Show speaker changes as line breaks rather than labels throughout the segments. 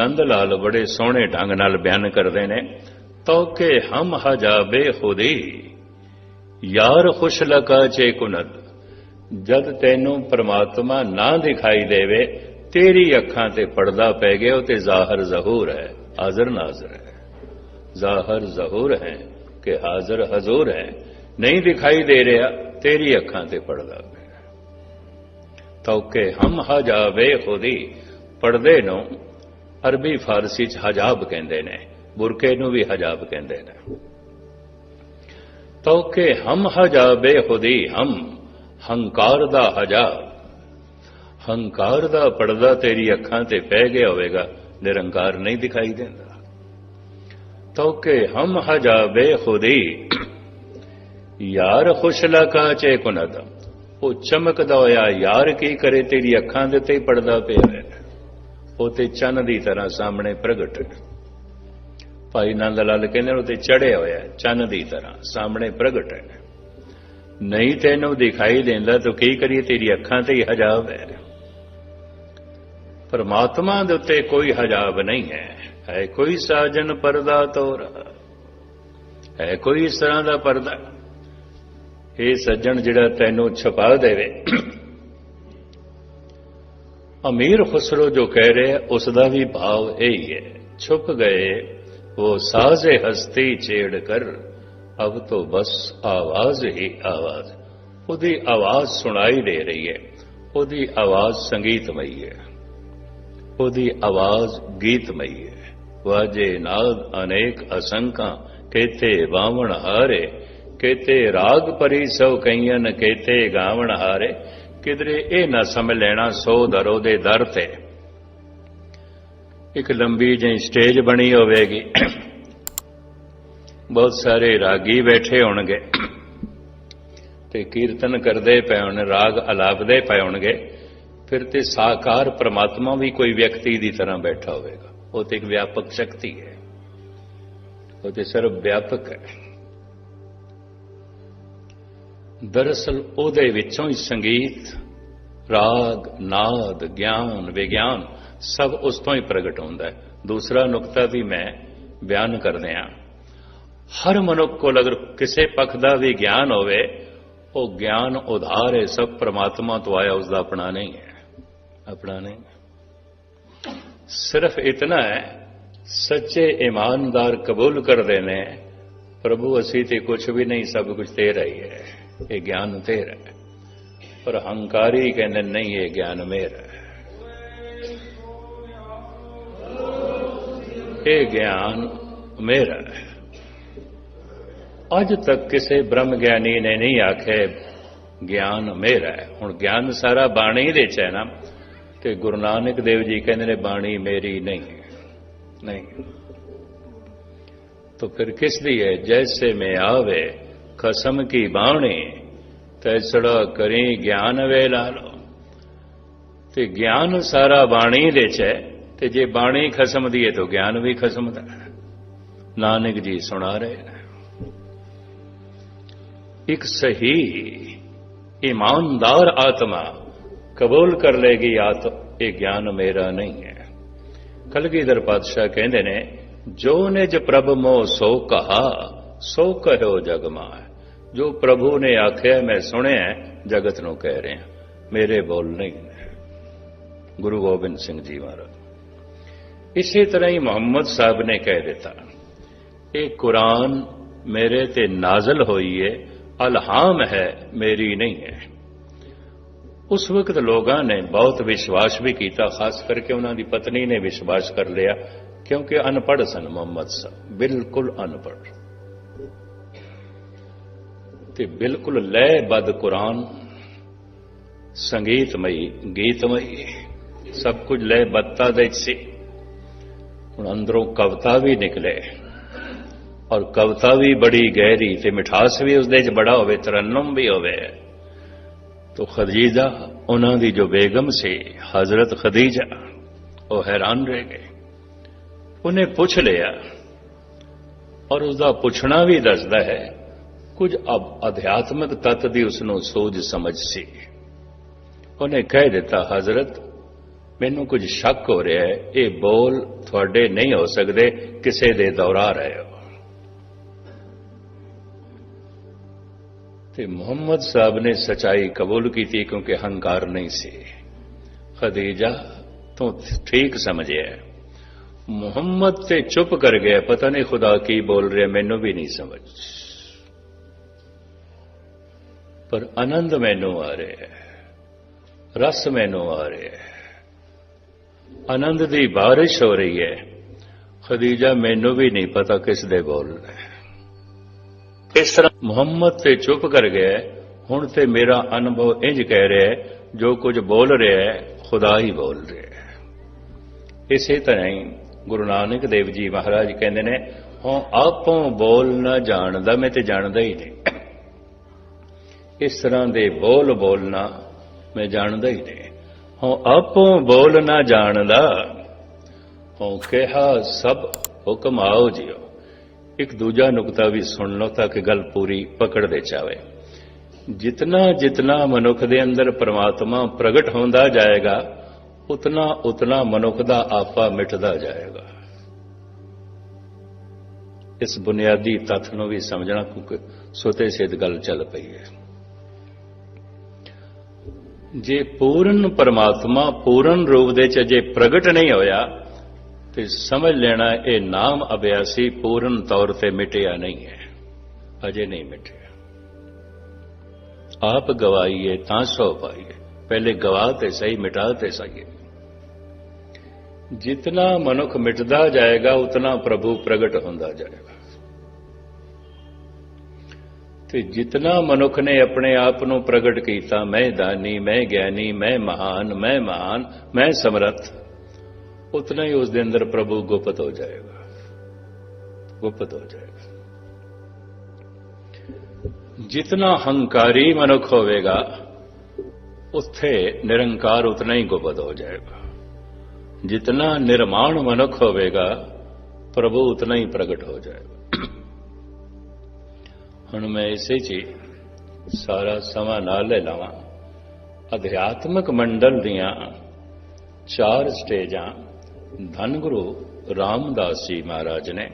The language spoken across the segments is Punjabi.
ਨੰਦ ਲਾਲ ਬੜੇ ਸੋਹਣੇ ਢੰਗ ਨਾਲ ਬਿਆਨ ਕਰਦੇ ਨੇ, ਤੌਕੇ ਹਮ ਹਜਾਬੇ ਖੁਦੀ ਯਾਰ ਖੁਸ਼ ਲਗਾ ਚੇ ਕੁਨਦ, ਜਦ ਤੈਨੂੰ ਪ੍ਰਮਾਤਮਾ ਨਾ ਦਿਖਾਈ ਦੇਵੇ, ਤੇਰੀ ਅੱਖਾਂ ਤੇ ਪਰਦਾ ਪੈ ਗਿਆ, ਉਹ ਤੇ ਜ਼ਾਹਰ ਜ਼ਹੂਰ ਹੈ, ਹਾਜ਼ਰ ਨਾਜ਼ਰ ਹੈ। ਜ਼ਾਹਰ ਜ਼ਹੂਰ ਹੈ ਕਿ ਹਾਜ਼ਰ ਹਜ਼ੂਰ ਹੈ, ਨਹੀਂ ਦਿਖਾਈ ਦੇ ਰਿਹਾ, ਤੇਰੀ ਅੱਖਾਂ ਤੇ ਪਰਦਾ ਪਿਆ ਤੌਕੇ ਹਮ ਹਜਾਬੇ ਖੁਦੀ ਪਰਦੇ ਨੂੰ ਅਰਬੀ ਫਾਰਸੀ ਚ ਹਜਾਬ ਕਹਿੰਦੇ ਨੇ, ਬੁਰਕੇ ਨੂੰ ਵੀ ਹਜਾਬ ਕਹਿੰਦੇ ਨੇ। ਤੌਕੇ ਹਮ ਹਜਾਬੇ ਖੁਦੀ ਹਮ, ਹੰਕਾਰ ਦਾ ਹਜਾਬ। ਹੰਕਾਰ ਦਾ ਪਰਦਾ ਤੇਰੀ ਅੱਖਾਂ ਤੇ ਪੈ ਗਿਆ ਹੋਵੇਗਾ, ਨਿਰੰਕਾਰ ਨਹੀਂ ਦਿਖਾਈ ਦਿੰਦਾ। ਤੌਕੇ ਹਮ ਹਜਾਬੇ ਖੁਦੀ, ਯਾਰ ਖੁਸ਼ਲਾ ਕਾ ਚੇ ਕੁਨਦ। ਉਹ ਚਮਕਦਾ ਹੋਇਆ, ਯਾਰ ਕੀ ਕਰੇ ਤੇਰੀ ਅੱਖਾਂ ਦੇ ਤੇ ਪਰਦਾ ਪਿਆ ਹੈ ਉਹ ਤੇ ਚੰਨ ਦੀ ਤਰ੍ਹਾਂ ਸਾਹਮਣੇ ਪ੍ਰਗਟ। ਭਾਈ ਨੰਦ ਲਾਲ ਕਹਿੰਦੇ ਉਹ ਤੇ ਚੜਿਆ ਹੋਇਆ ਚੰਨ ਦੀ ਤਰ੍ਹਾਂ ਸਾਹਮਣੇ ਪ੍ਰਗਟ ਹੈ। ਨਹੀਂ ਤੈਨੂੰ ਦਿਖਾਈ ਦਿੰਦਾ, ਤਾਂ ਕੀ ਕਰੀਏ ਤੇਰੀ ਅੱਖਾਂ ਤੇ ਹੀ ਹਜਾਬ ਹੈ। ਪਰਮਾਤਮਾ ਦੇ ਉੱਤੇ ਕੋਈ ਹਜਾਬ ਨਹੀਂ ਹੈ। ਹੈ ਕੋਈ ਸਾਜਨ ਪਰਦਾ ਤੋਰ। ਹੈ ਕੋਈ ਇਸ ਤਰ੍ਹਾਂ ਦਾ ਪਰਦਾ। ਇਹ ਸੱਜਣ ਜਿਹੜਾ ਤੈਨੂੰ ਛਪਾ ਦੇਵੇ ਅਮੀਰ ਖੁਸਰੋ ਜੋ ਕਹਿ ਰਿਹਾ ਉਸ ਦਾ ਵੀ ਭਾਵ ਇਹ ਹੀ ਹੈ ਛੁਪ ਗਏ, ਉਹ ਸਾਜ਼ੇ ਹਸਤੀ ਛੇੜ ਕਰ, ਅਬ ਤੋਂ ਬਸ ਆਵਾਜ਼ ਹੀ ਆਵਾਜ਼। ਉਹਦੀ ਆਵਾਜ਼ ਸੁਣਾਈ ਦੇ ਰਹੀ ਹੈ, ਉਹਦੀ ਆਵਾਜ਼ ਸੰਗੀਤਮਈ ਹੈ, ਉਹਦੀ ਆਵਾਜ਼ ਗੀਤਮਈ ਹੈ। ਵਾਜੇ ਨਾਦ ਅਨੇਕ ਅਸੰਕਾਂ, ਕੇਤੇ ਵਾਵਣ ਹਾਰੇ, ਕੇਤੇ ਰਾਗ ਪਰੀ ਸੋ ਕਈਨ ਕੇਤੇ ਗਾਵਣ ਹਾਰੇ। ਕਿਧਰੇ ਇਹ ਨਾ ਸਮਝ ਲੈਣਾ ਸੋ ਦਰੋ ਦੇ ਦਰ ਤੇ। ਇੱਕ ਲੰਬੀ ਜਿਹੀ ਸਟੇਜ ਬਣੀ ਹੋਵੇਗੀ। ਬਹੁਤ ਸਾਰੇ ਰਾਗੀ ਬੈਠੇ ਹੋਣਗੇ ਤੇ ਕੀਰਤਨ ਕਰਦੇ ਪਏ ਹੋਣ, ਰਾਗ ਅਲਾਪਦੇ ਪਏ ਹੋਣਗੇ। ਫਿਰ ਤੇ ਸਾਕਾਰ ਪ੍ਰਮਾਤਮਾ ਵੀ ਕੋਈ ਵਿਅਕਤੀ ਦੀ ਤਰ੍ਹਾਂ ਬੈਠਾ ਹੋਵੇਗਾ। ਉਹ ਤੇ ਇੱਕ ਵਿਆਪਕ ਸ਼ਕਤੀ ਹੈ। ਉਹ ਤੇ ਸਰਵ ਵਿਆਪਕ ਹੈ। ਦਰਅਸਲ ਉਹਦੇ ਵਿੱਚੋਂ ਹੀ ਸੰਗੀਤ, ਰਾਗ, ਨਾਦ, ਗਿਆਨ, ਵਿਗਿਆਨ ਸਭ ਉਸ ਤੋਂ ਹੀ ਪ੍ਰਗਟ ਹੁੰਦਾ ਹੈ। ਦੂਸਰਾ ਨੁਕਤਾ ਵੀ ਮੈਂ ਬਿਆਨ ਕਰਦੇ ਹਾਂ। ਹਰ ਮਨੁੱਖ ਕੋਲ ਅਗਰ ਕਿਸੇ ਪੱਖ ਦਾ ਵੀ ਗਿਆਨ ਹੋਵੇ, ਉਹ ਗਿਆਨ ਉਧਾਰ ਹੈ ਸਭ ਪ੍ਰਮਾਤਮਾ ਤੋਂ ਆਇਆ ਉਸ ਦਾ ਆਪਣਾ ਨਹੀਂ ਹੈ। ਆਪਣਾ ਨਹੀਂ ਸਿਰਫ ਇਤਨਾ ਹੈ, ਸੱਚੇ ਇਮਾਨਦਾਰ ਕਬੂਲ ਕਰਦੇ ਨੇ, ਪ੍ਰਭੂ ਅਸੀਂ ਤੇ ਕੁਝ ਵੀ ਨਹੀਂ, ਸਭ ਕੁਝ ਤੇਰਾ ਹੀ ਹੈ। ਇਹ ਗਿਆਨ ਤੇਰਾ ਹੈ ਪਰ ਹੰਕਾਰੀ ਕਹਿੰਦੇ, ਨਹੀਂ, ਇਹ ਗਿਆਨ ਮੇਰਾ ਹੈ ਇਹ ਗਿਆਨ ਮੇਰਾ ਹੈ ਅੱਜ ਤੱਕ ਕਿਸੇ ਬ੍ਰਹਮ ਗਿਆਨੀ ਨੇ ਨਹੀਂ ਆਖੇ, ਗਿਆਨ ਮੇਰਾ ਹੈ ਹੁਣ ਗਿਆਨ ਸਾਰਾ ਬਾਣੀ ਦੇ ਚ ਹੈ ਨਾ, ਤੇ ਗੁਰੂ ਨਾਨਕ ਦੇਵ ਜੀ ਕਹਿੰਦੇ ਨੇ, ਬਾਣੀ ਮੇਰੀ ਨਹੀਂ ਨਹੀਂ। ਤੋ ਫਿਰ ਕਿਸ ਲਈ ਹੈ? ਜੈਸੇ ਮੈਂ ਆਵੇ कसम की बाणी ਤੈਸੜਾ ਕਰੀ ਗਿਆਨ ਵੇ ਲਾ ਲੋ ਤੇ ਗਿਆਨ ਸਾਰਾ ਬਾਣੀ ਦੇ ਚ ਹੈ ਤੇ ਜੇ ਬਾਣੀ ਖਸਮ ਦੀ ਹੈ ਤਾਂ ਗਿਆਨ ਵੀ ਖਸਮ ਦਾ ਹੈ ਨਾਨਕ ਜੀ ਸੁਣਾ ਰਹੇ ਨੇ ਇੱਕ ਸਹੀ ਈਮਾਨਦਾਰ ਆਤਮਾ ਕਬੂਲ ਕਰ ਲੇਗੀ ਆਤ ਇਹ ਗਿਆਨ ਮੇਰਾ ਨਹੀਂ ਹੈ ਕਲਗੀਧਰ ਪਾਤਸ਼ਾਹ ਕਹਿੰਦੇ ਨੇ ਜੋ ਨਿਜ ਪ੍ਰਭ ਮੋ ਸੋ ਕਹਾ ਸੋ ਕਹਿਓ ਜਗ ਮਾਇ ਜੋ ਪ੍ਰਭੂ ਨੇ ਆਖਿਆ, ਮੈਂ ਸੁਣਿਆ, ਜਗਤ ਨੂੰ ਕਹਿ ਰਿਹਾ, ਮੇਰੇ ਬੋਲ ਨਹੀਂ। ਗੁਰੂ ਗੋਬਿੰਦ ਸਿੰਘ ਜੀ ਮਹਾਰਾਜ, ਇਸੇ ਤਰ੍ਹਾਂ ਹੀ ਮੁਹੰਮਦ ਸਾਹਿਬ ਨੇ ਕਹਿ ਦਿੱਤਾ, ਇਹ ਕੁਰਾਨ ਮੇਰੇ ਤੇ ਨਾਜ਼ਲ ਹੋਈ ਹੈ ਅਲਹਾਮ ਹੈ, ਮੇਰੀ ਨਹੀਂ ਹੈ। ਉਸ ਵਕਤ ਲੋਕਾਂ ਨੇ ਬਹੁਤ ਵਿਸ਼ਵਾਸ ਵੀ ਕੀਤਾ, ਖਾਸ ਕਰਕੇ ਉਹਨਾਂ ਦੀ ਪਤਨੀ ਨੇ ਵਿਸ਼ਵਾਸ ਕਰ ਲਿਆ, ਕਿਉਂਕਿ ਅਨਪੜ੍ਹ ਸਨ ਮੁਹੰਮਦ ਸਾਹਿਬ, ਬਿਲਕੁਲ ਅਨਪੜ੍ਹ। ਤੇ ਬਿਲਕੁਲ ਲੈ ਬਦ ਕੁਰਾਨ, ਸੰਗੀਤਮਈ, ਗੀਤਮਈ, ਸਭ ਕੁਝ ਲੈ ਬੱਤਾ ਦੇ ਸੀ। ਹੁਣ ਅੰਦਰੋਂ ਕਵਤਾ ਵੀ ਨਿਕਲੇ ਔਰ ਕਵਤਾ ਵੀ ਬੜੀ ਗਹਿਰੀ ਤੇ ਮਿਠਾਸ ਵੀ ਉਸਦੇ 'ਚ ਬੜਾ ਹੋਵੇ, ਤਰਨਮ ਵੀ ਹੋਵੇ। ਤੋ ਖਦੀਜਾ, ਉਹਨਾਂ ਦੀ ਜੋ ਬੇਗਮ ਸੀ, ਹਜ਼ਰਤ ਖਦੀਜਾ, ਉਹ ਹੈਰਾਨ ਰਹਿ ਗਏ। ਉਹਨੇ ਪੁੱਛ ਲਿਆ ਔਰ ਉਸ ਦਾ ਪੁੱਛਣਾ ਵੀ ਦੱਸਦਾ ਹੈ ਕੁਝ ਅਧਿਆਤਮਿਕ ਤੱਤ ਦੀ ਉਸ ਨੂੰ ਸੋਝ ਸਮਝ ਸੀ। ਉਹਨੇ ਕਹਿ ਦਿੱਤਾ, ਹਜ਼ਰਤ, ਮੈਨੂੰ ਕੁਝ ਸ਼ੱਕ ਹੋ ਰਿਹਾ ਹੈ। ਇਹ ਬੋਲ ਤੁਹਾਡੇ ਨਹੀਂ ਹੋ ਸਕਦੇ, ਕਿਸੇ ਦੇ ਦੌਰਾ ਰਹੇ ਹੋ। ਤੇ ਮੁਹੰਮਦ ਸਾਹਿਬ ਨੇ ਸਚਾਈ ਕਬੂਲ ਕੀਤੀ ਕਿਉਂਕਿ ਹੰਕਾਰ ਨਹੀਂ ਸੀ। ਖਦੀਜਾ, ਤੂੰ ਠੀਕ ਸਮਝਿਆ ਮੁਹੰਮਦ ਤੇ ਚੁੱਪ ਕਰ ਗਿਆ, ਪਤਾ ਨਹੀਂ ਖੁਦਾ ਕੀ ਬੋਲ ਰਿਹਾ, ਮੈਨੂੰ ਵੀ ਨਹੀਂ ਸਮਝ। ਪਰ ਆਨੰਦ ਮੈਨੂੰ ਆ ਰਿਹਾ ਹੈ, ਰਸ ਮੈਨੂੰ ਆ ਰਿਹਾ ਹੈ। ਆਨੰਦ ਦੀ ਬਾਰਿਸ਼ ਹੋ ਰਹੀ ਹੈ। ਖਦੀਜਾ ਮੈਨੂੰ ਵੀ ਨਹੀਂ ਪਤਾ ਕਿਸ ਦੇ ਬੋਲ ਰਹੇ ਇਸ ਤਰ੍ਹਾਂ ਮੁਹੰਮਦ ਤੇ ਚੁੱਪ ਕਰ ਗਿਆ ਹੁਣ ਤੇ ਮੇਰਾ ਅਨੁਭਵ ਇੰਜ ਕਹਿ ਰਿਹਾ ਹੈ, ਜੋ ਕੁਝ ਬੋਲ ਰਿਹਾ ਹੈ, ਖੁਦਾ ਹੀ ਬੋਲ ਰਿਹਾ ਹੈ। ਇਸੇ ਤਰ੍ਹਾਂ ਹੀ ਗੁਰੂ ਨਾਨਕ ਦੇਵ ਜੀ ਮਹਾਰਾਜ ਕਹਿੰਦੇ ਨੇ ਹਾਂ ਆਪੋਂ ਬੋਲ ਨਾ ਜਾਣਦਾ, ਮੈਂ ਤੇ ਜਾਣਦਾ ਹੀ ਨਹੀਂ। ਇਸ ਤਰ੍ਹਾਂ ਦੇ ਬੋਲ ਬੋਲਣਾ ਮੈਂ ਜਾਣਦਾ ਹੀ ਨਹੀਂ। ਹਾਂ ਆਪੋ ਬੋਲ ਨਾ ਜਾਣਦਾ ਹਾਂ ਕਿਹਾ ਸਭ ਹੁਕਮ ਆਓ ਜਿਓ। ਇੱਕ ਦੂਜਾ ਨੁਕਤਾ ਵੀ ਸੁਣ ਲਓ ਤਾਂ ਕਿ ਗੱਲ ਪੂਰੀ ਪਕੜ ਦੇ ਚਾਵੇ। ਜਿਤਨਾ ਜਿਤਨਾ ਮਨੁੱਖ ਦੇ ਅੰਦਰ ਪ੍ਰਮਾਤਮਾ ਪ੍ਰਗਟ ਹੁੰਦਾ ਜਾਏਗਾ, ਉਤਨਾ ਉਤਨਾ ਮਨੁੱਖ ਦਾ ਆਪਾ ਮਿਟਦਾ ਜਾਏਗਾ। ਇਸ ਬੁਨਿਆਦੀ ਤੱਥ ਨੂੰ ਵੀ ਸਮਝਣਾ ਕਿਉਂਕਿ ਸੁਤੇ ਸਿੱਧ ਗੱਲ ਚੱਲ ਪਈ ਹੈ। ਜੇ ਪੂਰਨ ਪਰਮਾਤਮਾ ਪੂਰਨ ਰੂਪ ਦੇ ਚ ਜੇ ਪ੍ਰਗਟ ਨਹੀਂ ਹੋਇਆ, ਤੇ ਸਮਝ ਲੈਣਾ ਇਹ ਨਾਮ ਅਭਿਆਸੀ ਪੂਰਨ ਤੌਰ ਤੇ ਮਿਟਿਆ ਨਹੀਂ ਹੈ। ਅਜੇ ਨਹੀਂ ਮਿਟਿਆ। ਆਪ ਗਵਾਈਏ ਤਾਂ ਸੋ ਪਾਈਏ। ਪਹਿਲੇ ਗਵਾ ਤੇ ਸਹੀ, ਮਿਟਾ ਤੇ ਸਹੀ ਜਿਤਨਾ ਮਨੁੱਖ ਮਿਟਦਾ ਜਾਏਗਾ, ਉਤਨਾ ਪ੍ਰਭੂ ਪ੍ਰਗਟ ਹੁੰਦਾ ਜਾਏਗਾ। ਤੇ ਜਿਤਨਾ ਮਨੁੱਖ ਨੇ ਆਪਣੇ ਆਪ ਨੂੰ ਪ੍ਰਗਟ ਕੀਤਾ, ਮੈਂ ਦਾਨੀ, ਮੈਂ ਗਿਆਨੀ, ਮੈਂ ਮਹਾਨ ਮੈਂ ਮਹਾਨ, ਮੈਂ ਸਮਰੱਥ, ਉਤਨਾ ਹੀ ਉਸ ਦੇ ਅੰਦਰ ਪ੍ਰਭੂ ਗੁਪਤ ਹੋ ਜਾਏਗਾ। ਗੁਪਤ ਹੋ ਜਾਏਗਾ। ਜਿਤਨਾ ਹੰਕਾਰੀ ਮਨੁੱਖ ਹੋਵੇਗਾ, ਉੱਥੇ ਨਿਰੰਕਾਰ ਉਤਨਾ ਹੀ ਗੁਪਤ ਹੋ ਜਾਏਗਾ। ਜਿਤਨਾ ਨਿਰਮਾਣ ਮਨੁੱਖ ਹੋਵੇਗਾ, ਪ੍ਰਭੂ ਉਤਨਾ ਹੀ ਪ੍ਰਗਟ ਹੋ ਜਾਏਗਾ। ਹੁਣ ਮੈਂ ਇਸੇ 'ਚ ਹੀ ਸਾਰਾ ਸਮਾਂ ਨਾਲ ਲੈ ਲਵਾਂ। ਅਧਿਆਤਮਕ ਮੰਡਲ ਦੀਆਂ ਚਾਰ ਸਟੇਜਾਂ ਧੰਨ ਗੁਰੂ ਰਾਮਦਾਸ ਜੀ ਮਹਾਰਾਜ ਨੇ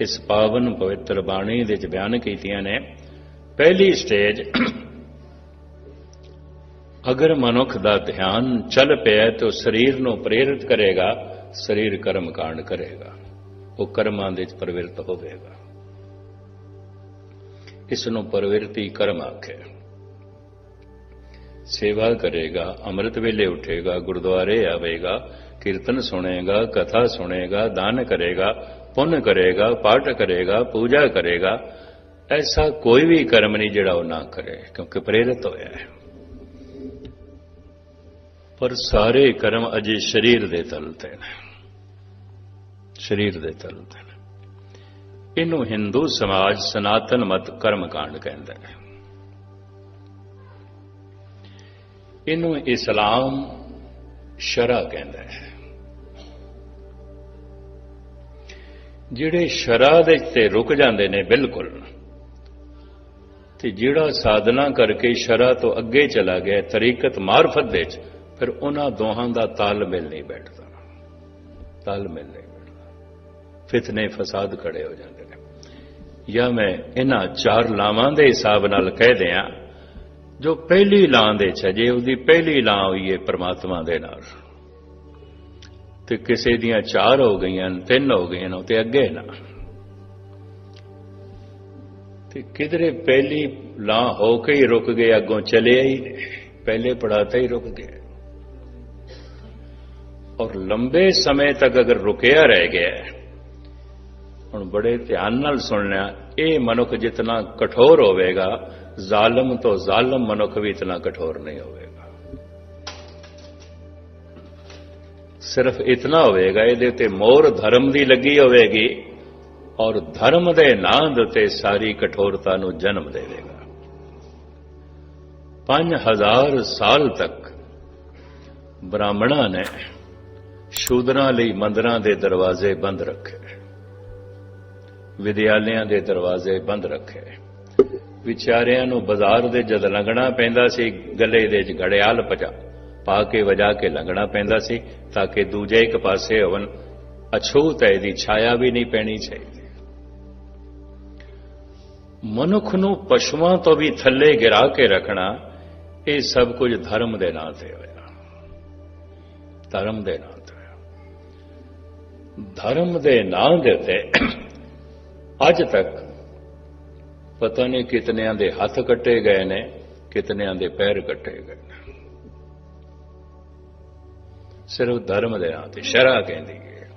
ਇਸ ਪਾਵਨ ਪਵਿੱਤਰ ਬਾਣੀ ਦੇ ਵਿੱਚ ਬਿਆਨ ਕੀਤੀਆਂ ਨੇ। ਪਹਿਲੀ ਸਟੇਜ, ਅਗਰ ਮਨੁੱਖ ਦਾ ਧਿਆਨ ਚੱਲ ਪਿਆ ਤਾਂ ਸਰੀਰ ਨੂੰ ਪ੍ਰੇਰਿਤ ਕਰੇਗਾ, ਸਰੀਰ ਕਰਮ ਕਾਂਡ ਕਰੇਗਾ। ਉਹ ਕਰਮਾਂ ਦੇ ਵਿੱਚ ਪ੍ਰਵਿਰਤ ਹੋਵੇਗਾ। ਇਸ ਨੂੰ ਪ੍ਰਵਿਰਤੀ ਕਰਮ ਆਖੇ। ਸੇਵਾ ਕਰੇਗਾ, ਅੰਮ੍ਰਿਤ ਵੇਲੇ ਉਠੇਗਾ, ਗੁਰਦੁਆਰੇ ਆਵੇਗਾ, ਕੀਰਤਨ ਸੁਣੇਗਾ, ਕਥਾ ਸੁਣੇਗਾ, ਦਾਨ ਕਰੇਗਾ, ਪੁੰਨ ਕਰੇਗਾ, ਪਾਠ ਕਰੇਗਾ, ਪੂਜਾ ਕਰੇਗਾ। ਐਸਾ ਕੋਈ ਵੀ ਕਰਮ ਨਹੀਂ ਜਿਹੜਾ ਉਹ ਨਾ ਕਰੇ, ਕਿਉਂਕਿ ਪ੍ਰੇਰਿਤ ਹੋਇਆ ਹੈ। ਪਰ ਸਾਰੇ ਕਰਮ ਅਜੇ ਸਰੀਰ ਦੇ ਤਲ ਤੇ ਨੇ। ਸਰੀਰ ਦੇ ਤਲ ਤੇ ਨੇ। ਇਹਨੂੰ ਹਿੰਦੂ ਸਮਾਜ ਸਨਾਤਨ ਮਤ ਕਰਮ ਕਾਂਡ ਕਹਿੰਦਾ ਹੈ। ਇਹਨੂੰ ਇਸਲਾਮ ਸ਼ਰਾ ਕਹਿੰਦਾ ਹੈ। ਜਿਹੜੇ ਸ਼ਰਾ ਦੇ ਤੇ ਰੁਕ ਜਾਂਦੇ ਨੇ ਬਿਲਕੁਲ, ਤੇ ਜਿਹੜਾ ਸਾਧਨਾ ਕਰਕੇ ਸ਼ਰਾ ਤੋਂ ਅੱਗੇ ਚਲਾ ਗਿਆ, ਤਰੀਕਤ ਮਾਰਫਤ ਦੇ ਚ ਫਿਰ ਉਹਨਾਂ ਦੋਹਾਂ ਦਾ ਤਾਲਮੇਲ ਨਹੀਂ ਬੈਠਦਾ। ਤਾਲਮੇਲ ਨਹੀਂ ਬੈਠਦਾ। ਫਿਤਨੇ ਫਸਾਦ ਖੜੇ ਹੋ ਜਾਂਦੇ ਜਾਂ ਮੈਂ ਇਹਨਾਂ ਚਾਰ ਲਾਵਾਂ ਦੇ ਹਿਸਾਬ ਨਾਲ ਕਹਿ ਦਿਆਂ, ਜੋ ਪਹਿਲੀ ਲਾਂ ਦੇ ਛਜੇ ਉਹਦੀ ਪਹਿਲੀ ਲਾਂ ਹੋਈ ਹੈ ਪ੍ਰਮਾਤਮਾ ਦੇ ਨਾਲ। ਤੇ ਕਿਸੇ ਦੀਆਂ ਚਾਰ ਹੋ ਗਈਆਂ, ਤਿੰਨ ਹੋ ਗਈਆਂ, ਉਹ ਤੇ ਅੱਗੇ ਨਾ। ਤੇ ਕਿਧਰੇ ਪਹਿਲੀ ਲਾਂ ਹੋ ਕੇ ਹੀ ਰੁਕ ਗਏ, ਅੱਗੋਂ ਚਲੇ ਹੀ ਪਹਿਲੇ ਪੜਾਤਾ ਹੀ ਰੁਕ ਗਏ। ਔਰ ਲੰਬੇ ਸਮੇਂ ਤੱਕ ਅਗਰ ਰੁਕਿਆ ਰਹਿ ਗਿਆ ਹੁਣ ਬੜੇ ਧਿਆਨ ਨਾਲ ਸੁਣਨਾ, ਇਹ ਮਨੁੱਖ ਜਿਤਨਾ ਕਠੋਰ ਹੋਵੇਗਾ, ਜ਼ਾਲਮ ਤੋਂ ਜ਼ਾਲਮ ਮਨੁੱਖ ਵੀ ਇਤਨਾ ਕਠੋਰ ਨਹੀਂ ਹੋਵੇਗਾ। ਸਿਰਫ ਇਤਨਾ ਹੋਵੇਗਾ, ਇਹਦੇ ਤੇ ਮੋਰ ਧਰਮ ਦੀ ਲੱਗੀ ਹੋਵੇਗੀ ਔਰ ਧਰਮ ਦੇ ਨਾਂ ਦੇ ਤੇ ਸਾਰੀ ਕਠੋਰਤਾ ਨੂੰ ਜਨਮ ਦੇਵੇਗਾ। 5000 ਸਾਲ ਤੱਕ ਬ੍ਰਾਹਮਣਾਂ ਨੇ ਸ਼ੂਦਰਾਂ ਲਈ ਮੰਦਰਾਂ ਦੇ ਦਰਵਾਜ਼ੇ ਬੰਦ ਰੱਖੇ। ਵਿਦਿਆਲਿਆਂ ਦੇ ਦਰਵਾਜ਼ੇ ਬੰਦ ਰੱਖੇ। ਵਿਚਾਰਿਆਂ ਨੂੰ ਬਾਜ਼ਾਰ ਦੇ ਜਦ ਲੰਘਣਾ ਪੈਂਦਾ ਸੀ, ਗੱਲੇ ਦੇ ਚ ਘੜਿਆਲ ਪਜਾ ਪਾ ਕੇ ਵਜਾ ਕੇ ਲੰਘਣਾ ਪੈਂਦਾ ਸੀ, ਤਾਂ ਕਿ ਦੂਜੇ ਇੱਕ ਪਾਸੇ ਹੋਵਨ ਅਛੂਤ ਹੈ ਦੀ ਛਾਇਆ ਵੀ ਨਹੀਂ ਪੈਣੀ ਚਾਹੀਦੀ। ਮਨੁੱਖ ਨੂੰ ਪਸ਼ੂਆਂ ਤੋਂ ਵੀ ਥੱਲੇ ਗਿਰਾ ਕੇ ਰੱਖਣਾ, ਇਹ ਸਭ ਕੁਝ ਧਰਮ ਦੇ ਨਾਂ ਤੇ ਹੋਇਆ। ਧਰਮ ਦੇ ਨਾਂ ਤੇ ਹੋਇਆ। ਧਰਮ ਦੇ ਨਾਂ ਦੇ ਉੱਤੇ ਅੱਜ ਤੱਕ ਪਤਾ ਨਹੀਂ ਕਿਤਨਿਆਂ ਦੇ ਹੱਥ ਕੱਟੇ ਗਏ ਨੇ, ਕਿਤਨਿਆਂ ਦੇ ਪੈਰ ਕੱਟੇ ਗਏ ਨੇ। ਸਿਰਫ ਧਰਮ ਦੇ ਨਾਂ ਤੇ ਸ਼ਰਾ ਕਹਿੰਦੀ ਹੈ।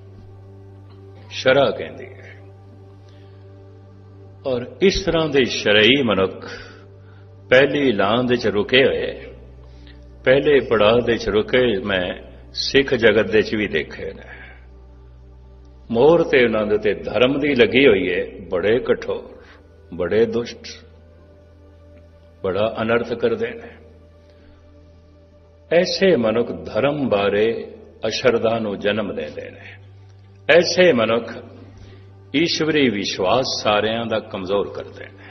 ਸ਼ਰਾ ਕਹਿੰਦੀ ਹੈ। ਔਰ ਇਸ ਤਰ੍ਹਾਂ ਦੇ ਸ਼ਰਈ ਮਨੁੱਖ ਪਹਿਲੀ ਲਾਂ ਦੇ ਚ ਰੁਕੇ ਹੋਏ ਪਹਿਲੇ ਪੜਾਅ ਦੇ ਚ ਰੁਕੇ ਮੈਂ ਸਿੱਖ ਜਗਤ ਦੇ ਚ ਵੀ ਦੇਖੇ ਨੇ। ਮੋਹਰ ਤੇ ਉਹਨਾਂ ਦੇ ਤੇ ਧਰਮ ਦੀ ਲੱਗੀ ਹੋਈ ਹੈ ਬੜੇ ਕਠੋਰ, ਬੜੇ ਦੁਸ਼ਟ, ਬੜਾ ਅਨਰਥ ਕਰਦੇ ਨੇ। ਐਸੇ ਮਨੁੱਖ ਧਰਮ ਬਾਰੇ ਅਸ਼ਰਧਾ ਨੂੰ ਜਨਮ ਦਿੰਦੇ ਨੇ। ਐਸੇ ਮਨੁੱਖ ਈਸ਼ਵਰੀ ਵਿਸ਼ਵਾਸ ਸਾਰਿਆਂ ਦਾ ਕਮਜ਼ੋਰ ਕਰਦੇ ਨੇ।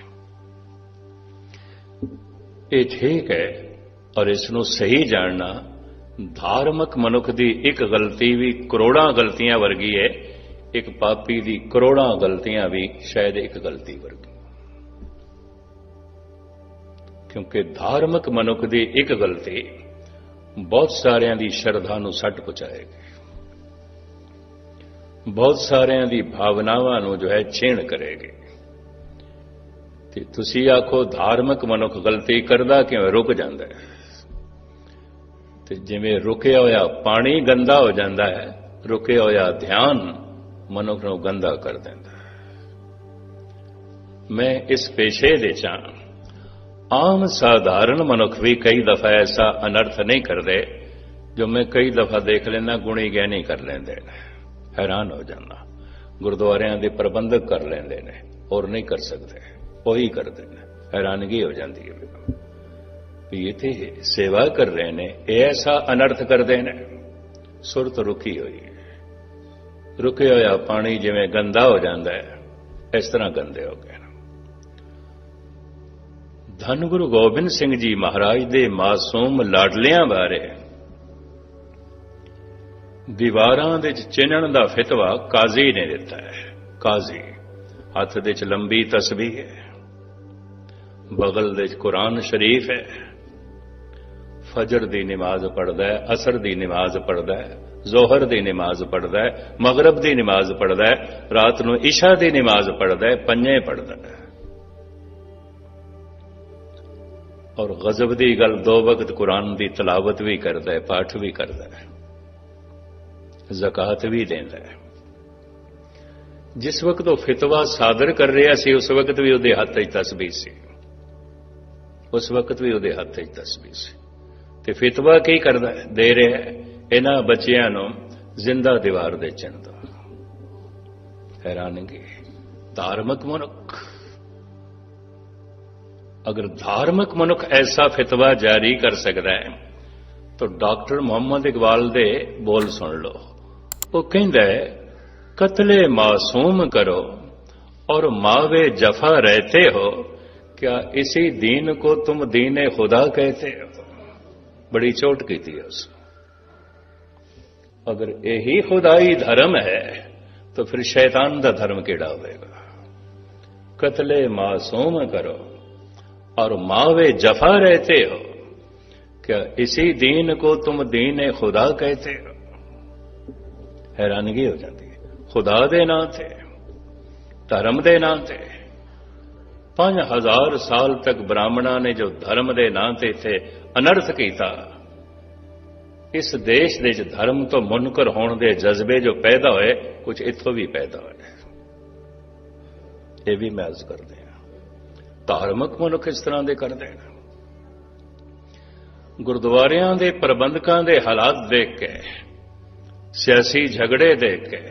ਇਹ ਠੀਕ ਹੈ, ਔਰ ਇਸ ਨੂੰ ਸਹੀ ਜਾਣਨਾ ਧਾਰਮਿਕ ਮਨੁੱਖ ਦੀ ਇੱਕ ਗਲਤੀ ਵੀ ਕਰੋੜਾਂ ਗਲਤੀਆਂ ਵਰਗੀ ਹੈ ਇੱਕ ਪਾਪੀ ਦੀ ਕਰੋੜਾਂ ਗਲਤੀਆਂ ਵੀ ਸ਼ਾਇਦ ਇੱਕ ਗਲਤੀ ਵਰਗੀ। ਕਿਉਂਕਿ ਧਾਰਮਿਕ ਮਨੁੱਖ ਦੀ ਇੱਕ ਗਲਤੀ ਬਹੁਤ ਸਾਰਿਆਂ ਦੀ ਸ਼ਰਧਾ ਨੂੰ ਸੱਟ ਪਹੁੰਚਾਏਗੀ ਬਹੁਤ ਸਾਰਿਆਂ ਦੀ ਭਾਵਨਾਵਾਂ ਨੂੰ ਜੋ ਹੈ ਛੇਣ ਕਰੇਗੀ। ਤੇ ਤੁਸੀਂ ਆਖੋ ਧਾਰਮਿਕ ਮਨੁੱਖ ਗਲਤੀ ਕਰਦਾ ਕਿਵੇਂ ਰੁਕ ਜਾਂਦਾ ਹੈ। ਤੇ ਜਿਵੇਂ ਰੁਕਿਆ ਹੋਇਆ ਪਾਣੀ ਗੰਦਾ ਹੋ ਜਾਂਦਾ ਹੈ, ਰੁਕਿਆ ਹੋਇਆ ਧਿਆਨ ਮਨੁੱਖ ਨੂੰ ਗੰਦਾ ਕਰ ਦਿੰਦਾ ਹੈ। ਮੈਂ ਇਸ ਪੇਸ਼ੇ ਦੇ ਚਾਂ। ਆਮ ਸਾਧਾਰਨ ਮਨੁੱਖ ਵੀ ਕਈ ਦਫਾ ਐਸਾ ਅਨਰਥ ਨਹੀਂ ਕਰਦੇ ਜੋ ਮੈਂ ਕਈ ਦਫਾ ਦੇਖ ਲੈਣਾ ਗੁਣੀ ਗਹਿਣੀ ਕਰ ਲੈਂਦੇ ਨੇ। ਹੈਰਾਨ ਹੋ ਜਾਂਦਾ। ਗੁਰਦੁਆਰਿਆਂ ਦੇ ਪ੍ਰਬੰਧਕ ਕਰ ਲੈਂਦੇ ਨੇ ਔਰ ਨਹੀਂ ਕਰ ਸਕਦੇ। ਉਹੀ ਕਰਦੇ ਨੇ। ਹੈਰਾਨਗੀ ਹੋ ਜਾਂਦੀ ਹੈ ਵੀ ਇੱਥੇ ਸੇਵਾ ਕਰ ਰਹੇ ਨੇ, ਇਹ ਐਸਾ ਅਨਰਥ ਕਰਦੇ ਨੇ। ਸੁਰਤ ਰੁਕੀ ਹੋਈ ਹੈ। ਰੁਕਿਆ ਹੋਇਆ ਪਾਣੀ ਜਿਵੇਂ ਗੰਦਾ ਹੋ ਜਾਂਦਾ ਹੈ, ਇਸ ਤਰ੍ਹਾਂ ਗੰਦੇ ਹੋ ਗਏ ਧੰਨ ਗੁਰੂ ਗੋਬਿੰਦ ਸਿੰਘ ਜੀ ਮਹਾਰਾਜ ਦੇ ਮਾਸੂਮ ਲਾਡਲਿਆਂ ਬਾਰੇ ਦੀਵਾਰਾਂ ਦੇ ਚਿੰਨਣ ਦਾ ਫਤਵਾ ਕਾਜ਼ੀ ਨੇ ਦਿੱਤਾ ਹੈ। ਕਾਜ਼ੀ, ਹੱਥ ਦੇ ਚ ਲੰਬੀ ਤਸਬੀਹ ਹੈ। ਬਗਲ ਦੇ ਚ ਕੁਰਾਨ ਸ਼ਰੀਫ ਹੈ। ਫਜਰ ਦੀ ਨਮਾਜ਼ ਪੜਦਾ ਹੈ, ਅਸਰ ਦੀ ਨਮਾਜ਼ ਪੜਦਾ ਹੈ। ਜ਼ੋਹਰ ਦੀ ਨਮਾਜ਼ ਪੜਦਾ ਹੈ, ਮਗਰਬ ਦੀ ਨਮਾਜ਼ ਪੜਦਾ ਹੈ, ਰਾਤ ਨੂੰ ਇਸ਼ਾ ਦੀ ਨਮਾਜ਼ ਪੜਦਾ ਹੈ, ਪੰਜੇ ਪੜਦਾ ਹੈ। ਔਰ ਗਜ਼ਬ ਦੀ ਗੱਲ ਦੋ ਵਕਤ ਕੁਰਾਨ ਦੀ ਤਲਾਵਤ ਵੀ ਕਰਦਾ ਹੈ, ਪਾਠ ਵੀ ਕਰਦਾ ਹੈ, ਜ਼ਕਾਤ ਵੀ ਦਿੰਦਾ ਹੈ। ਜਿਸ ਵਕਤ ਉਹ ਫਤਵਾ ਸਾਦਰ ਕਰ ਰਿਹਾ ਸੀ, ਉਸ ਵਕਤ ਵੀ ਉਹਦੇ ਹੱਥ 'ਚ ਤਸਬੀਹ ਸੀ। ਉਸ ਵਕਤ ਵੀ ਉਹਦੇ ਹੱਥ 'ਚ ਤਸਬੀਹ ਸੀ। ਤੇ ਫਤਵਾ ਕੀ ਕਰਦਾ ਦੇ ਰਿਹਾ ਹੈ ਇਹਨਾਂ ਬੱਚਿਆਂ ਨੂੰ ਜ਼ਿੰਦਾ ਦੀਵਾਰ ਦੇ ਚੰਦਾ ਹੈਰਾਨਗੀ ਧਾਰਮਿਕ ਮਨੁੱਖ ਅਗਰ ਧਾਰਮਿਕ ਮਨੁੱਖ ਐਸਾ ਫਤਵਾ ਜਾਰੀ ਕਰ ਸਕਦਾ ਹੈ ਤਾਂ ਡਾਕਟਰ ਮੁਹੰਮਦ ਇਕਬਾਲ ਦੇ ਬੋਲ ਸੁਣ ਲਓ ਉਹ ਕਹਿੰਦਾ ਹੈ ਕਤਲੇ ਮਾਸੂਮ ਕਰੋ और मावे जफा रहते हो क्या इसी दीन को तुम दीन खुदा कहते हो बड़ी चोट की थी اگر یہی خدائی دھرم ہے، تو پھر شیطان دا دھرم کیڑا ہوئے گا؟ قتل معصوم کرو اور ماوے جفا رہتے ہو۔ کیا اسی دین کو تم دین خدا کہتے ہو؟ حیرانگی ہو جاتی ہے۔ خدا دے نہ تھے دھرم دے نہ تھے پانچ ہزار سال تک براہمنا نے جو دھرم دے نہ تھے انرتھ کیا ਇਸ ਦੇਸ਼ ਦੇ ਵਿੱਚ ਧਰਮ ਤੋਂ ਮੁਨਕਰ ਹੋਣ ਦੇ ਜਜ਼ਬੇ ਜੋ ਪੈਦਾ ਹੋਏ ਕੁਝ ਇੱਥੋਂ ਵੀ ਪੈਦਾ ਹੋਏ ਇਹ ਵੀ ਮੈਂ ਅਰਜ਼ ਕਰਦੇ ਹਾਂ। ਧਾਰਮਿਕ ਮਨੁੱਖ ਇਸ ਤਰ੍ਹਾਂ ਦੇ ਕਰਦੇ ਨੇ। ਗੁਰਦੁਆਰਿਆਂ ਦੇ ਪ੍ਰਬੰਧਕਾਂ ਦੇ ਹਾਲਾਤ ਦੇਖ ਕੇ, ਸਿਆਸੀ ਝਗੜੇ ਦੇਖ ਕੇ,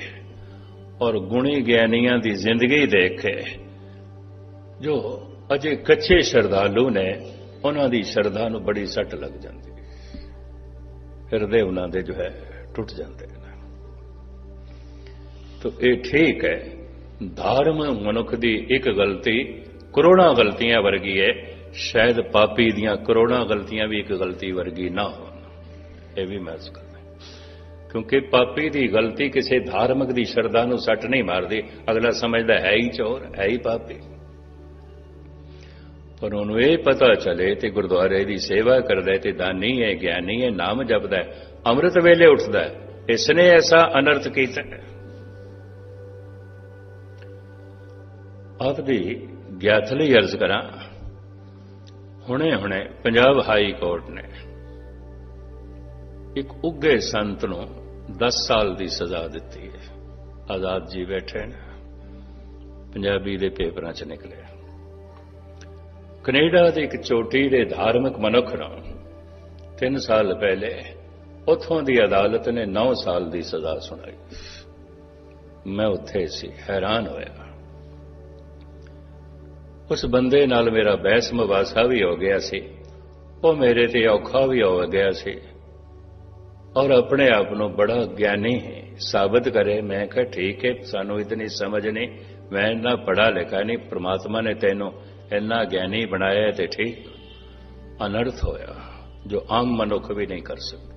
ਔਰ ਗੁਣੀ ਗਿਆਨੀਆਂ ਦੀ ਜ਼ਿੰਦਗੀ ਦੇਖ ਕੇ, ਜੋ ਅਜੇ ਕੱਚੇ ਸ਼ਰਧਾਲੂ ਨੇ, ਉਹਨਾਂ ਦੀ ਸ਼ਰਧਾ ਨੂੰ ਬੜੀ ਸੱਟ ਲੱਗ ਜਾਂਦੀ। ਹਿਰਦੇ ਉਹਨਾਂ ਦੇ ਜੋ ਹੈ ਟੁੱਟ ਜਾਂਦੇ ਨੇ। ਤਾਂ ਇਹ ਠੀਕ ਹੈ, ਧਰਮ ਮਨੁੱਖ ਦੀ ਇੱਕ ਗਲਤੀ ਕਰੋੜਾਂ ਗਲਤੀਆਂ ਵਰਗੀ ਹੈ, ਸ਼ਾਇਦ ਪਾਪੀ ਦੀਆਂ ਕਰੋੜਾਂ ਗਲਤੀਆਂ ਵੀ ਇੱਕ ਗਲਤੀ ਵਰਗੀ ਨਾ ਹੋਣ। ਇਹ ਵੀ ਮੈਂ ਕਰਦਾ ਕਿਉਂਕਿ ਪਾਪੀ ਦੀ ਗਲਤੀ ਕਿਸੇ ਧਾਰਮਿਕ ਦੀ ਸ਼ਰਧਾ ਨੂੰ ਸੱਟ ਨਹੀਂ ਮਾਰਦੀ, ਅਗਲਾ ਸਮਝਦਾ ਹੈ ਹੀ ਚੋਰ, ਹੈ ਹੀ ਪਾਪੀ। ਪਰ ਉਹਨੂੰ ਇਹ ਪਤਾ ਚਲੇ ਤੇ ਗੁਰਦੁਆਰੇ ਦੀ ਸੇਵਾ ਕਰਦਾ ਤੇ ਦਾਨੀ ਹੈ, ਗਿਆਨੀ ਹੈ, ਨਾਮ ਜਪਦਾ ਅੰਮ੍ਰਿਤ ਵੇਲੇ ਉੱਠਦਾ ਹੈ। ਇਸ ਨੇ ਐਸਾ ਅਨਰਥ ਕੀਤਾ ਹੈ। ਆਪ ਦੀ ਗਿਆਤ ਲਈ ਅਰਜ਼ ਕਰਾਂ, ਹੁਣੇ ਹੁਣੇ ਪੰਜਾਬ ਹਾਈ ਕੋਰਟ ਨੇ ਇੱਕ ਉੱਗੇ ਸੰਤ ਨੂੰ 10 ਸਾਲ ਦੀ ਸਜ਼ਾ ਦਿੱਤੀ ਹੈ। ਆਜ਼ਾਦ ਜੀ ਬੈਠੇ ਨੇ, ਪੰਜਾਬੀ ਦੇ ਪੇਪਰਾਂ 'ਚ ਨਿਕਲੇ ਕੈਨੇਡਾ ਦੇ ਇੱਕ ਚੋਟੀ ਦੇ ਧਾਰਮਿਕ ਮਨੁੱਖ ਨੂੰ 3 ਸਾਲ ਪਹਿਲੇ ਉਥੋਂ ਦੀ ਅਦਾਲਤ ਨੇ 9 ਸਾਲ ਦੀ ਸਜ਼ਾ ਸੁਣਾਈ। ਮੈਂ ਉੱਥੇ ਸੀ, ਹੈਰਾਨ ਹੋਇਆ। ਉਸ ਬੰਦੇ ਨਾਲ ਮੇਰਾ ਬਹਿਸ ਮੁਬਾਸਾ ਵੀ ਹੋ ਗਿਆ ਸੀ। ਉਹ ਮੇਰੇ ਤੇ ਔਖਾ ਵੀ ਹੋ ਗਿਆ ਸੀ। ਔਰ ਆਪਣੇ ਆਪ ਨੂੰ ਬੜਾ ਗਿਆਨੀ ਹੈ ਸਾਬਤ ਕਰੇ। ਮੈਂ ਕਿਹਾ, ਠੀਕ ਹੈ, ਸਾਨੂੰ ਇਤਨੀ ਸਮਝ ਨਹੀਂ, ਮੈਂ ਨਾ ਪੜਾ ਲਿਖਾ ਨਹੀਂ, ਪ੍ਰਮਾਤਮਾ ਨੇ ਤੈਨੂੰ ਇੰਨਾ ਗਿਆਨੀ ਬਣਾਇਆ ਤੇ ਠੀਕ ਅਨਰਥ ਹੋਇਆ, ਜੋ ਆਮ ਮਨੁੱਖ ਵੀ ਨਹੀਂ ਕਰ ਸਕਦਾ।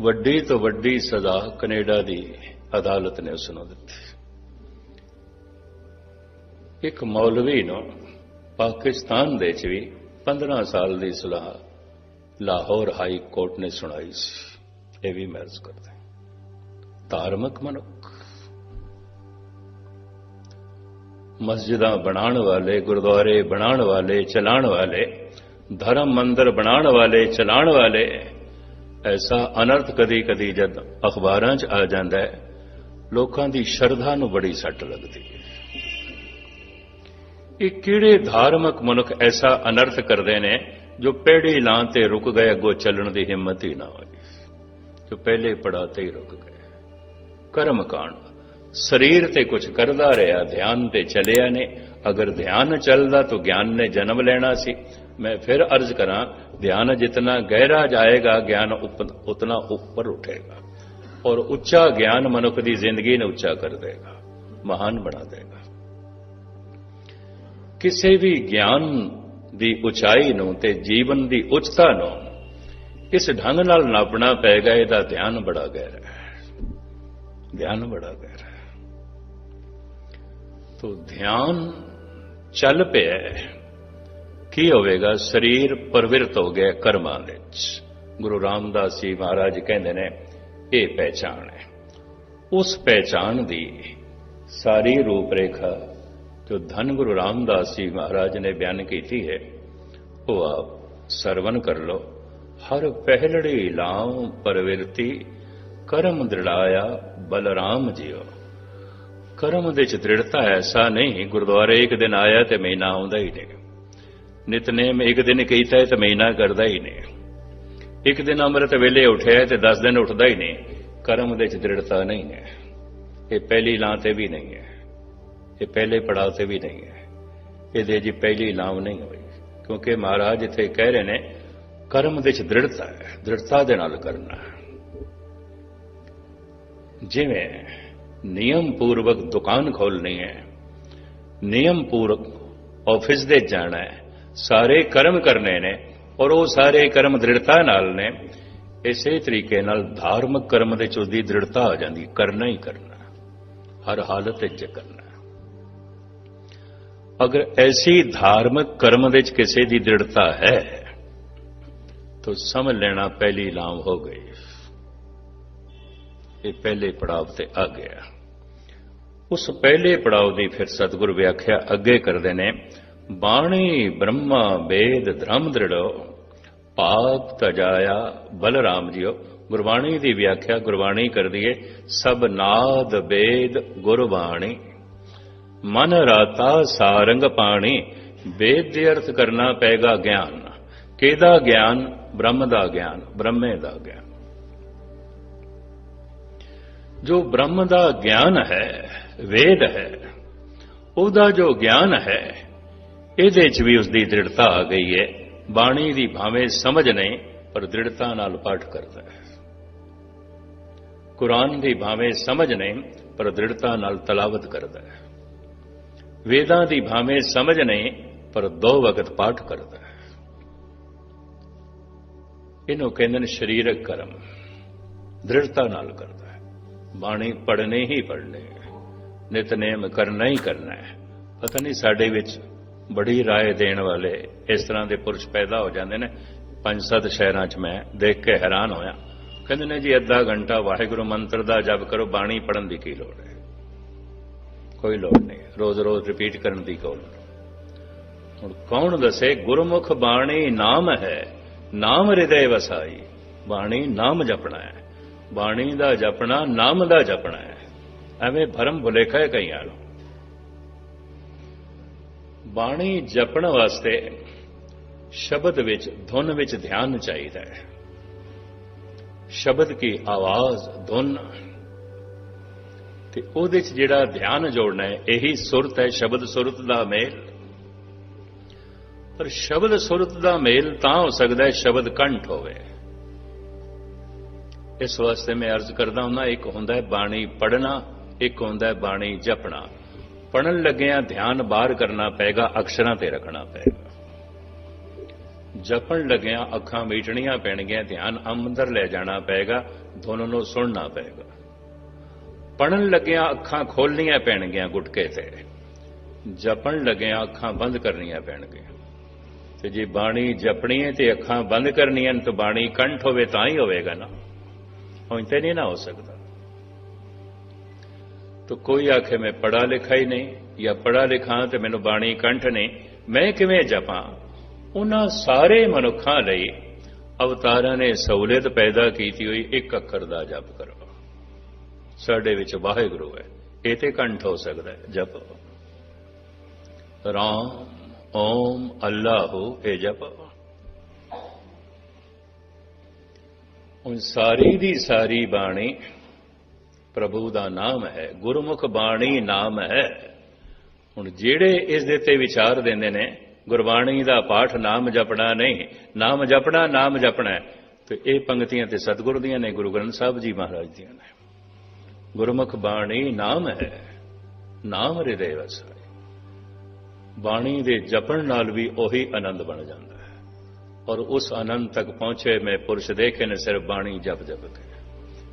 ਵੱਡੀ ਤੋਂ ਵੱਡੀ ਸਜ਼ਾ ਕੈਨੇਡਾ ਦੀ ਅਦਾਲਤ ਨੇ ਉਸ ਨੂੰ ਦਿੱਤੀ। ਇੱਕ ਮੌਲਵੀ ਨੂੰ ਪਾਕਿਸਤਾਨ ਦੇ ਵਿੱਚ ਵੀ 15 ਸਾਲ ਦੀ ਸਲਾਹ ਲਾਹੌਰ ਹਾਈ ਕੋਰਟ ਨੇ ਸੁਣਾਈ ਸੀ। ਇਹ ਵੀ ਮਹਿਜ਼ ਕਰਦੇ ਧਾਰਮਿਕ ਮਨੁੱਖ ਮਸਜਿਦਾਂ ਬਣਾਉਣ ਵਾਲੇ, ਗੁਰਦੁਆਰੇ ਬਣਾਉਣ ਵਾਲੇ, ਚਲਾਉਣ ਵਾਲੇ, ਧਰਮ ਮੰਦਰ ਬਣਾਉਣ ਵਾਲੇ, ਚਲਾਉਣ ਵਾਲੇ, ਐਸਾ ਅਨਰਥ ਕਦੀ ਕਦੀ ਜਦ ਅਖਬਾਰਾਂ 'ਚ ਆ ਜਾਂਦਾ ਹੈ, ਲੋਕਾਂ ਦੀ ਸ਼ਰਧਾ ਨੂੰ ਬੜੀ ਸੱਟ ਲੱਗਦੀ ਹੈ। ਇਹ ਕਿਹੜੇ ਧਾਰਮਿਕ ਮਨੁੱਖ ਐਸਾ ਅਨਰਥ ਕਰਦੇ ਨੇ ਜੋ ਪਹਿੜੇ ਲਾਂ ਤੇ ਰੁਕ ਗਏ, ਅੱਗੋਂ ਚੱਲਣ ਦੀ ਹਿੰਮਤ ਹੀ ਨਾ ਹੋਈ ਜੋ ਪਹਿਲੇ ਪੜਾਤੇ ਹੀ ਰੁਕ ਗਏ। ਕਰਮ ਕਾਂਡ। ਸਰੀਰ ਤੇ ਕੁਝ ਕਰਦਾ ਰਿਹਾ, ਧਿਆਨ ਤੇ ਚਲਿਆ ਨੇ। ਅਗਰ ਧਿਆਨ ਚੱਲਦਾ ਤਾਂ ਗਿਆਨ ਨੇ ਜਨਮ ਲੈਣਾ ਸੀ। ਮੈਂ ਫਿਰ ਅਰਜ਼ ਕਰਾਂ, ਧਿਆਨ ਜਿਤਨਾ ਗਹਿਰਾ ਜਾਏਗਾ, ਗਿਆਨ ਉਤਨਾ ਉੱਪਰ ਉਠੇਗਾ। ਔਰ ਉੱਚਾ ਗਿਆਨ ਮਨੁੱਖ ਦੀ ਜ਼ਿੰਦਗੀ ਨੂੰ ਉੱਚਾ ਕਰ ਦੇਗਾ, ਮਹਾਨ ਬਣਾ ਦੇਗਾ। ਕਿਸੇ ਵੀ ਗਿਆਨ ਦੀ ਉਚਾਈ ਨੂੰ ਤੇ ਜੀਵਨ ਦੀ ਉੱਚਤਾ ਨੂੰ ਇਸ ਢੰਗ ਨਾਲ ਨਾਪਣਾ ਪਏਗਾ ਇਹਦਾ ਧਿਆਨ ਬੜਾ ਗਹਿਰਾ ਹੈ। ਧਿਆਨ ਬੜਾ ਗਹਿਰਾ ਹੈ। ਤੋ ਧਿਆਨ ਚੱਲ ਪਿਆ ਕੀ ਹੋਵੇਗਾ? ਸਰੀਰ ਪਰਵਿਰਤ ਹੋ ਗਿਆ ਕਰਮਾਂ ਵਿੱਚ। ਗੁਰੂ ਰਾਮਦਾਸ ਜੀ ਮਹਾਰਾਜ ਕਹਿੰਦੇ ਨੇ, ਇਹ ਪਹਿਚਾਨ ਹੈ। ਉਸ ਪਹਿਚਾਨ ਦੀ ਸਾਰੀ ਰੂਪ ਰੇਖਾ ਜੋ ਧੰਨ ਗੁਰੂ ਰਾਮਦਾਸ ਜੀ ਮਹਾਰਾਜ ਨੇ ਬਿਆਨ ਕੀਤੀ ਹੈ, ਉਹ ਆਪ ਸਰਵਨ ਕਰ ਲੋ ਹਰ ਪਹਿਲੜੀ ਲਾਉ ਪਰਵਿਰਤੀ, ਕਰਮ ਦ੍ਰਿੜਾਇਆ ਬਲਰਾਮ ਜੀਓ ਕਰਮ ਦੇ ਚ ਦ੍ਰਿੜਤਾ ਐਸਾ ਨਹੀਂ, ਗੁਰਦੁਆਰੇ ਇੱਕ ਦਿਨ ਆਇਆ ਤੇ ਮਹੀਨਾ ਆਉਂਦਾ ਹੀ ਨਹੀਂ। ਨਿਤਨੇਮ ਇੱਕ ਦਿਨ ਕੀਤਾ ਤੇ ਮਹੀਨਾ ਕਰਦਾ ਹੀ ਨਹੀਂ। ਇੱਕ ਦਿਨ ਅੰਮ੍ਰਿਤ ਵੇਲੇ ਉਠਿਆ ਤੇ 10 ਦਿਨ ਉੱਠਦਾ ਹੀ ਨਹੀਂ। ਕਰਮ ਦੇ ਚ ਦ੍ਰਿੜਤਾ ਨਹੀਂ ਹੈ। ਇਹ ਪਹਿਲੀ ਲਾਂ ਤੇ ਵੀ ਨਹੀਂ ਹੈ। ਇਹ ਪਹਿਲੇ ਪੜਾਅ ਤੇ ਵੀ ਨਹੀਂ ਹੈ। ਇਹਦੇ ਜੀ ਪਹਿਲੀ ਲਾਮ ਨਹੀਂ ਹੋਈ। ਕਿਉਂਕਿ ਮਹਾਰਾਜ ਇੱਥੇ ਕਹਿ ਰਹੇ ਨੇ, ਕਰਮ ਦੇ ਚ ਦ੍ਰਿੜਤਾ ਹੈ। ਦ੍ਰਿੜਤਾ ਦੇ ਨਾਲ ਕਰਨਾ ਜਿਵੇਂ ਨਿਯਮ ਪੂਰਵਕ ਦੁਕਾਨ ਖੋਲਣੀ ਹੈ। ਨਿਯਮ ਪੂਰਵਕ ਆਫਿਸ ਦੇ ਜਾਣਾ ਹੈ। ਸਾਰੇ ਕਰਮ ਕਰਨੇ ਨੇ ਔਰ ਉਹ ਸਾਰੇ ਕਰਮ ਦ੍ਰਿੜਤਾ ਨਾਲ ਨੇ। ਇਸੇ ਤਰੀਕੇ ਨਾਲ ਧਾਰਮਿਕ ਕਰਮ ਦੇ ਚੋਂ ਦੀ ਦ੍ਰਿੜਤਾ ਆ ਜਾਂਦੀ। ਕਰਨਾ ਹੀ ਕਰਨਾ। ਹਰ ਹਾਲਤ ਵਿੱਚ ਕਰਨਾ ਅਗਰ ਐਸੀ ਧਾਰਮਿਕ ਕਰਮ ਦੇ ਵਿੱਚ ਕਿਸੇ ਦੀ ਦ੍ਰਿੜਤਾ ਹੈ, ਤਾਂ ਸਮਝ ਲੈਣਾ ਪਹਿਲੀ ਲਾਮ ਹੋ ਗਈ। ਇਹ ਪਹਿਲੇ ਪੜਾਵ ਤੇ ਆ ਗਿਆ। ਉਸ ਪਹਿਲੇ ਪੜਾਅ ਦੀ ਫਿਰ ਸਤਿਗੁਰ ਵਿਆਖਿਆ ਅੱਗੇ ਕਰਦੇ ਨੇ, ਬਾਣੀ ਬ੍ਰਹਮਾ ਵੇਦ ਧਰਮ ਦ੍ਰਿੜੋ, ਪਾਪ ਤਜਾਇਆ ਬਲਰਾਮ ਜੀਓ। ਗੁਰਬਾਣੀ ਦੀ ਵਿਆਖਿਆ ਗੁਰਬਾਣੀ ਕਰਦੀ ਏ, ਸਭ ਨਾਦ ਵੇਦ ਗੁਰਬਾਣੀ। ਮਨ ਰਾਤਾ ਸਾਰੰਗ ਪਾਣੀ, ਵੇਦ ਦੇ ਅਰਥ ਕਰਨਾ ਪੈਗਾ ਗਿਆਨ। ਕਿਹਦਾ ਗਿਆਨ? ਬ੍ਰਹਮ ਦਾ ਗਿਆਨ, ਬ੍ਰਹਮੇ ਦਾ ਗਿਆਨ। ਜੋ ਬ੍ਰਹਮ ਦਾ ਗਿਆਨ ਹੈ, ਵੇਦ ਹੈ, ਉਹਦਾ ਜੋ ਗਿਆਨ ਹੈ, ਇਹਦੇ 'ਚ ਵੀ ਉਸ ਦੀ ਦ੍ਰਿੜਤਾ ਆ ਗਈ ਹੈ। ਬਾਣੀ ਦੀ ਭਾਵੇਂ ਸਮਝ ਨਹੀਂ ਪਰ ਦ੍ਰਿੜਤਾ ਨਾਲ ਪਾਠ ਕਰਦਾ ਹੈ। ਕੁਰਾਨ ਦੀ ਭਾਵੇਂ ਸਮਝ ਨਹੀਂ ਪਰ ਦ੍ਰਿੜਤਾ ਨਾਲ ਤਲਾਵਤ ਕਰਦਾ ਹੈ। ਵੇਦਾਂ ਦੀ ਭਾਵੇਂ ਸਮਝ ਨਹੀਂ ਪਰ ਦੋ ਵਕਤ ਪਾਠ ਕਰਦਾ ਹੈ। ਇਹਨੂੰ ਕਹਿੰਦੇ ਨੇ ਸਰੀਰਕ ਕਰਮ, ਦ੍ਰਿੜਤਾ ਨਾਲ ਕਰਦਾ ਬਾਣੀ ਪੜ੍ਹਨੇ ਹੀ ਪੜ੍ਹਨੇ ਹੈ ਨਿਤਨੇਮ ਕਰਨਾ ਹੀ ਕਰਨਾ ਹੈ ਪਤਾ ਨਹੀਂ ਸਾਡੇ ਵਿੱਚ ਬੜੀ رائے ਦੇਣ ਵਾਲੇ ਇਸ ਤਰ੍ਹਾਂ ਦੇ ਪੁਰਸ਼ ਪੈਦਾ ਹੋ ਜਾਂਦੇ ਨੇ ਪੰਜ ਸੱਤ ਸ਼ਹਿਰਾਂ 'ਚ ਮੈਂ ਦੇਖ ਕੇ ਹੈਰਾਨ ਹੋਇਆ ਕਹਿੰਦੇ ਨੇ ਜੀ ਅੱਧਾ ਘੰਟਾ ਵਾਹਿਗੁਰੂ ਮੰਤਰ ਦਾ ਜਪ ਕਰੋ ਬਾਣੀ ਪੜਨ ਦੀ ਕੀ ਲੋੜ ਹੈ ਕੋਈ ਲੋੜ ਨਹੀਂ ਰੋਜ਼-ਰੋਜ਼ ਰਿਪੀਟ ਕਰਨ ਦੀ ਕੋਈ ਲੋੜ ਹੁਣ ਕੌਣ ਦੱਸੇ ਗੁਰਮੁਖ ਬਾਣੀ ਨਾਮ ਹੈ ਨਾਮ ਹਿਰਦੇ ਵਸਾਈ ਬਾਣੀ ਨਾਮ ਜਪਣਾ ਹੈ ਬਾਣੀ ਦਾ ਜਪਣਾ, ਨਾਮ ਦਾ ਜਪਣਾ ਹੈ। ਐਵੇਂ ਭਰਮ ਭੁਲੇਖਾ ਹੈ ਕਈਆਂ ਨੂੰ। ਬਾਣੀ ਜਪਣ ਵਾਸਤੇ ਸ਼ਬਦ ਵਿੱਚ, ਧੁਨ ਵਿੱਚ ਧਿਆਨ ਚਾਹੀਦਾ ਹੈ। ਸ਼ਬਦ ਕੀ ਆਵਾਜ਼, ਧੁਨ। ਤੇ ਉਹਦੇ 'ਚ ਜਿਹੜਾ ਧਿਆਨ ਜੋੜਨਾ ਹੈ, ਇਹੀ ਸੁਰਤ ਹੈ, ਸ਼ਬਦ ਸੁਰਤ ਦਾ ਮੇਲ। ਪਰ ਸ਼ਬਦ ਸੁਰਤ ਦਾ ਮੇਲ ਤਾਂ ਹੋ ਸਕਦਾ ਹੈ ਸ਼ਬਦ ਕੰਠ ਹੋਵੇ। ਇਸ ਵਾਸਤੇ ਮੈਂ ਅਰਜ਼ ਕਰਦਾ ਹੁੰਦਾ ਇੱਕ ਹੁੰਦਾ ਹੈ ਬਾਣੀ ਪੜਨਾ ਇੱਕ ਹੁੰਦਾ ਹੈ ਬਾਣੀ ਜਪਣਾ। ਪੜਨ ਲੱਗਿਆਂ ਧਿਆਨ ਬਾਹਰ ਕਰਨਾ ਪਏਗਾ, ਅਕਸ਼ਰਾਂ ਤੇ ਰੱਖਣਾ ਪਏਗਾ। ਜਪਣ ਲੱਗਿਆਂ ਅੱਖਾਂ ਮੀਟਣੀਆਂ ਪੈਣਗੀਆਂ, ਧਿਆਨ ਅੰਦਰ ਲੈ ਜਾਣਾ ਪਏਗਾ, ਦੋਨੋਂ ਨੂੰ ਸੁਣਨਾ ਪਏਗਾ। ਪੜਨ ਲੱਗਿਆਂ ਅੱਖਾਂ ਖੋਲਣੀਆਂ ਪੈਣਗੀਆਂ ਗੁਟਕੇ ਤੇ। ਜਪਣ ਲੱਗਿਆਂ ਅੱਖਾਂ ਬੰਦ ਕਰਨੀਆਂ ਪੈਣਗੀਆਂ। ਤੇ ਜੇ ਬਾਣੀ ਜਪਣੀ ਹੈ ਤੇ ਅੱਖਾਂ ਬੰਦ ਕਰਨੀਆਂ ਤਾਂ ਬਾਣੀ ਕੰਠ ਹੋਵੇ ਤਾਂ ਹੀ ਹੋਵੇਗਾ ਨਾ। ਹੁਣ ਤੇ ਨਹੀਂ ਨਾ ਹੋ ਸਕਦਾ तो कोई आखे मैं पढ़ा लिखा ही नहीं या पढ़ा लिखा ਤੇ ਮੈਨੂੰ ਬਾਣੀ ਕੰਠ ਨਹੀਂ ਮੈਂ ਕਿਵੇਂ ਜਪਾਂ ਉਹਨਾਂ ਸਾਰੇ ਮਨੁੱਖਾਂ ਲਈ ਅਵਤਾਰਾਂ ਨੇ ਸਹੂਲਤ ਪੈਦਾ ਕੀਤੀ ਹੋਈ ਇੱਕ ਅੱਖਰ ਦਾ ਜਪ ਕਰੋ ਸਾਡੇ ਵਿੱਚ ਵਾਹਿਗੁਰੂ ਹੈ ਇਹ ਤੇ ਕੰਠ ਹੋ ਸਕਦਾ ਹੈ ਜਪ ਰਾਮ ਓਮ ਅੱਲਾਹੁ ਇਹ ਜਪ ਉਹ ਸਾਰੀ ਦੀ ਸਾਰੀ ਬਾਣੀ ਪ੍ਰਭੂ ਦਾ ਨਾਮ ਹੈ, ਗੁਰਮੁਖ ਬਾਣੀ ਨਾਮ ਹੈ। ਹੁਣ ਜਿਹੜੇ ਇਸ ਦੇ ਤੇ ਵਿਚਾਰ ਦਿੰਦੇ ਨੇ, ਗੁਰਬਾਣੀ ਦਾ ਪਾਠ ਨਾਮ ਜਪਣਾ ਨਹੀਂ, ਨਾਮ ਜਪਣਾ ਨਾਮ ਜਪਣਾ ਤੇ ਇਹ ਪੰਕਤੀਆਂ ਤੇ ਸਤਿਗੁਰ ਦੀਆਂ ਨੇ, ਗੁਰੂ ਗ੍ਰੰਥ ਸਾਹਿਬ ਜੀ ਮਹਾਰਾਜ ਦੀਆਂ ਨੇ। ਗੁਰਮੁਖ ਬਾਣੀ ਨਾਮ ਹੈ, ਨਾਮ ਹਿਰਦੇ ਵਸਾਈ ਬਾਣੀ ਦੇ ਜਪਣ ਨਾਲ ਵੀ ਉਹੀ ਆਨੰਦ ਬਣ ਜਾਂਦਾ। ਔਰ ਉਸ ਆਨੰਦ ਤੱਕ ਪਹੁੰਚੇ ਮੈਂ ਪੁਰਸ਼ ਦੇਖੇ ਨੇ ਸਿਰਫ ਬਾਣੀ ਜਪ ਜਪ ਕੇ।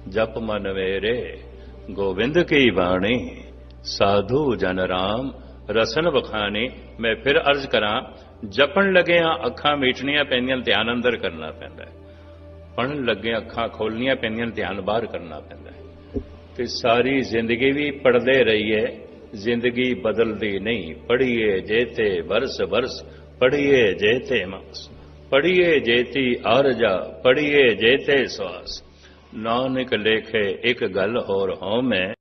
ਜਪ ਮਨ ਮੇਰੇ, ਗੋਬਿੰਦ ਕੀ ਬਾਣੀ? ਸਾਧੂ ਜਨ ਰਾਮ, ਰਸਨ ਬਖਾਨੇ ਮੈਂ ਫਿਰ ਅਰਜ਼ ਕਰਾਂ, ਜਪਣ ਲੱਗਿਆਂ ਅੱਖਾਂ ਮੀਟਣੀਆਂ ਪੈਂਦੀਆਂ ਧਿਆਨ ਅੰਦਰ ਕਰਨਾ ਪੈਂਦਾ ਹੈ। ਪੜਨ ਲੱਗੇ ਅੱਖਾਂ ਖੋਲਣੀਆਂ ਪੈਂਦੀਆਂ ਧਿਆਨ ਬਾਹਰ ਕਰਨਾ ਪੈਂਦਾ ਹੈ। ਤੇ ਸਾਰੀ ਜ਼ਿੰਦਗੀ ਵੀ ਪੜਦੇ ਰਹੀਏ, ਜ਼ਿੰਦਗੀ ਬਦਲਦੀ ਨਹੀਂ। ਪੜੀਏ ਜੇਤੇ ਵਰਸ ਵਰਸ ਪੜੀਏ ਜੇਤੇ ਮਾਸ। ਪੜੀਏ ਜੇਤੀ ਆਰਜਾ ਪੜੀਏ ਜੇਤੇ ਸਵਾਸ। ਨਾਨਕ ਲੇਖੇ ਇੱਕ ਗੱਲ ਹੋਰ ਹਉ ਮੈਂ।